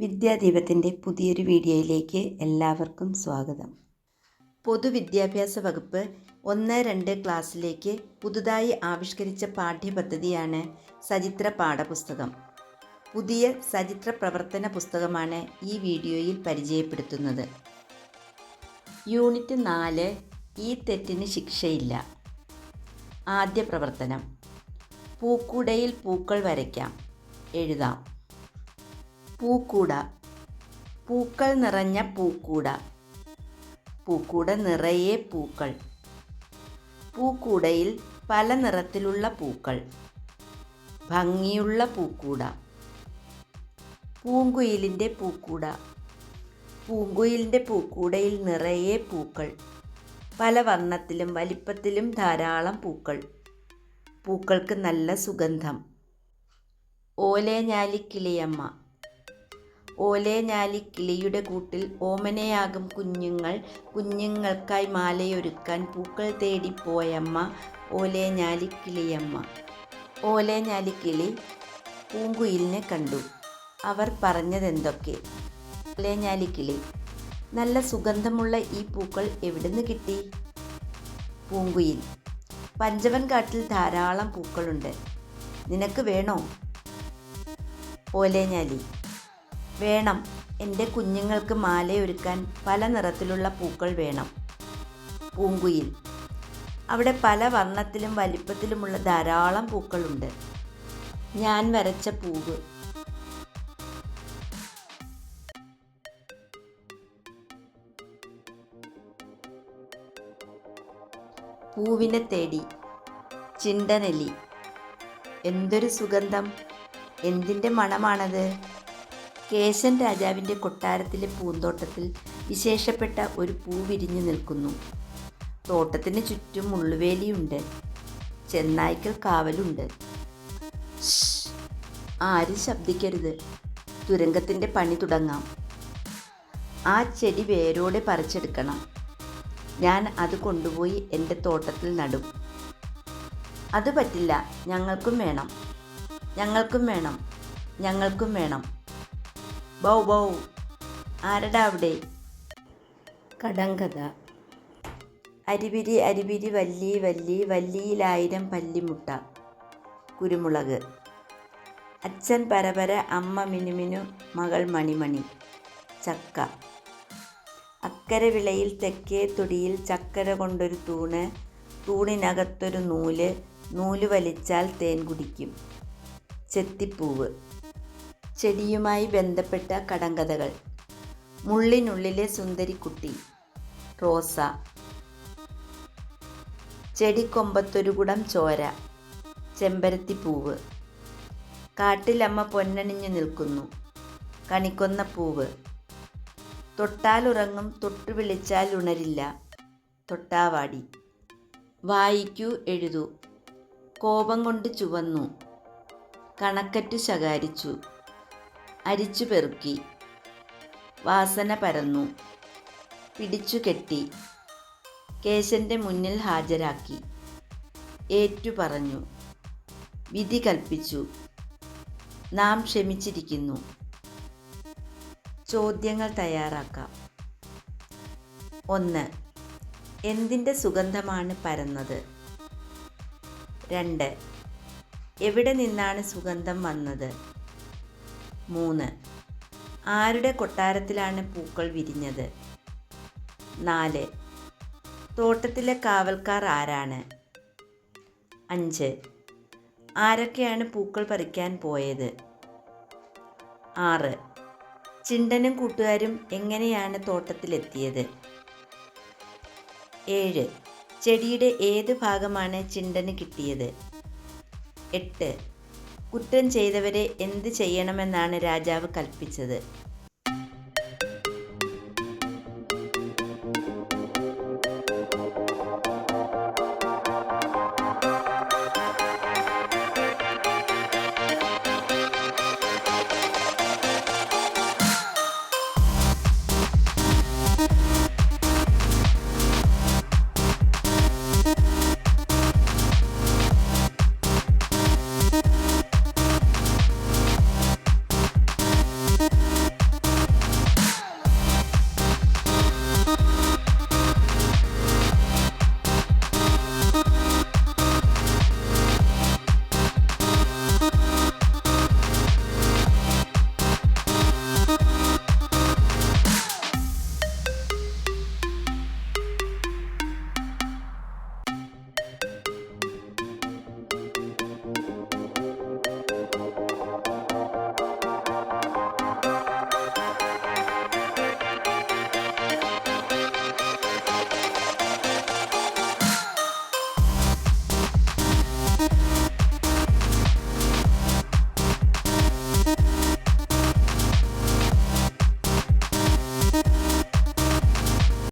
വിദ്യാദീപത്തിന്റെ പുതിയൊരു വീഡിയോയിലേക്ക് എല്ലാവർക്കും സ്വാഗതം. പൊതുവിദ്യാഭ്യാസ വകുപ്പ് ഒന്ന് രണ്ട് ക്ലാസ്സിലേക്ക് പുതുതായി ആവിഷ്കരിച്ച പാഠ്യപദ്ധതിയാണ് സചിത്ര പാഠപുസ്തകം. പുതിയ സചിത്ര പ്രവർത്തന പുസ്തകമാണ് ഈ വീഡിയോയിൽ പരിചയപ്പെടുത്തുന്നത്. യൂണിറ്റ് നാല് ഈ തെറ്റിന് ശിക്ഷയില്ല. ആദ്യ പ്രവർത്തനം. പൂക്കൂടയിൽ പൂക്കൾ വരയ്ക്കാം. എഴുതാം. പൂക്കൂട. പൂക്കൾ നിറഞ്ഞ പൂക്കൂട. പൂക്കൂട നിറയെ പൂക്കൾ. പൂക്കൂടയിൽ പല നിറത്തിലുള്ള പൂക്കൾ. ഭംഗിയുള്ള പൂക്കൂട. പൂങ്കുയിലിന്റെ പൂക്കൂട. പൂങ്കുയിലിന്റെ പൂക്കൂടയിൽ നിറയെ പൂക്കൾ. പല വർണത്തിലും വലിപ്പത്തിലും ധാരാളം പൂക്കൾ. പൂക്കൾക്ക് നല്ല സുഗന്ധം. ഓലേഞ്ഞാലിക്കിളിയമ്മ ഓലേഞ്ഞാലി കിളിയുടെ കൂട്ടിൽ ഓമനയാകും കുഞ്ഞുങ്ങൾ. കുഞ്ഞുങ്ങൾക്കായി മാലയൊരുക്കാൻ പൂക്കൾ തേടിപ്പോയമ്മ ഓലേഞ്ഞാലിക്കിളിയമ്മ ഓലേഞ്ഞാലി കിളിയമ്മ ഓലേഞ്ഞാലി കിളി പൂങ്കുയിലിനെ കണ്ടു. അവർ പറഞ്ഞതെന്തൊക്കെ? ഓലേഞ്ഞാലി കിളി നല്ല സുഗന്ധമുള്ള ഈ പൂക്കൾ എവിടുന്ന് കിട്ടി? പൂങ്കുയിൽ പഞ്ചവൻ കാട്ടിൽ ധാരാളം പൂക്കളുണ്ട്. നിനക്ക് വേണോ? ഓലേഞ്ഞാലി വേണം. എന്റെ കുഞ്ഞുങ്ങൾക്ക് മാലയൊരുക്കാൻ പല നിറത്തിലുള്ള പൂക്കൾ വേണം. പൂങ്കുയിൽ. അവിടെ പല വർണത്തിലും വലിപ്പത്തിലുമുള്ള ധാരാളം പൂക്കളുണ്ട്. ഞാൻ വരച്ച പൂവ്. പൂവിനെ തേടി. ചിണ്ടനെലി എന്തൊരു സുഗന്ധം. എന്തിന്റെ മണമാണത്? കേശൻ രാജാവിന്റെ കൊട്ടാരത്തിലെ പൂന്തോട്ടത്തിൽ വിശേഷപ്പെട്ട ഒരു പൂ വിരിഞ്ഞു നിൽക്കുന്നു. തോട്ടത്തിന് ചുറ്റും മുള്ളുവേലിയുണ്ട്. ചെന്നായ്ക്കൽ കാവലുണ്ട്! ആരും ശബ്ദിക്കരുത്. തുരങ്കത്തിന്റെ പണി തുടങ്ങാം. ആ ചെടി വേരോടെ പറിച്ചെടുക്കണം. ഞാൻ അത് കൊണ്ടുപോയി എന്റെ തോട്ടത്തിൽ നടും. അത് പറ്റില്ല. ഞങ്ങൾക്കും വേണം. ഞങ്ങൾക്കും വേണം. ഞങ്ങൾക്കും വേണം. ബൗ ബൗ. ആരടാ അവിടെ? കടങ്കഥ. അരിപിരി അരിപിരി വല്ലി വല്ലി വല്ലിയിലായിരം പല്ലിമുട്ട. കുരുമുളക്. അച്ഛൻ പരപര അമ്മ മിനുമിനു മകൾ മണിമണി ചക്ക. അക്കരെ വിളയിൽ തെക്കേ തൊടിയിൽ ചക്കര കൊണ്ടൊരു തൂണ് തൂണിനകത്തൊരു നൂൽ നൂൽ വലിച്ചാൽ തേൻ കുടിക്കും. ചെത്തിപ്പൂവ്. ചെടിയുമായി ബന്ധപ്പെട്ട കടങ്കഥകൾ. മുള്ളിനുള്ളിലെ സുന്ദരിക്കുട്ടി റോസ. ചെടിക്കൊമ്പത്തൊരു കുടം ചോര ചെമ്പരത്തിപ്പൂവ്. കാട്ടിലമ്മ പൊന്നണിഞ്ഞു നിൽക്കുന്നു കണിക്കൊന്ന പൂവ്. തൊട്ടാലുറങ്ങും തൊട്ടു വിളിച്ചാൽ ഉണരില്ല തൊട്ടാവാടി. വായിക്കൂ എഴുതൂ. കോപം കൊണ്ട് ചുവന്നു കണക്കറ്റു ശകാരിച്ചു. അരിച്ചു പെറുക്കി. വാസന പരന്നു. പിടിച്ചുകെട്ടി കേശന്റെ മുന്നിൽ ഹാജരാക്കി. ഏറ്റു പറഞ്ഞു. വിധി കൽപ്പിച്ചു. നാം ക്ഷമിച്ചിരിക്കുന്നു. ചോദ്യങ്ങൾ തയ്യാറാക്കാം. ഒന്ന്. എന്തിന്റെ സുഗന്ധമാണ് പരന്നത്? രണ്ട്. എവിടെ നിന്നാണ് സുഗന്ധം വന്നത്? മൂന്ന്. ആരുടെ കൊട്ടാരത്തിലാണ് പൂക്കൾ വിരിഞ്ഞത്? നാല്. തോട്ടത്തിലെ കാവൽക്കാർ ആരാണ്? അഞ്ച്. ആരൊക്കെയാണ് പൂക്കൾ പറിക്കാൻ പോയത്? ആറ്. ചിണ്ടനും കൂട്ടുകാരും എങ്ങനെയാണ് തോട്ടത്തിലെത്തിയത്? ഏഴ്. ചെടിയുടെ ഏത് ഭാഗമാണ് ചിണ്ടന് കിട്ടിയത്? എട്ട്. കുറ്റം ചെയ്തവരെ എന്ത് ചെയ്യണമെന്നാണ് രാജാവ് കൽപ്പിച്ചത്. you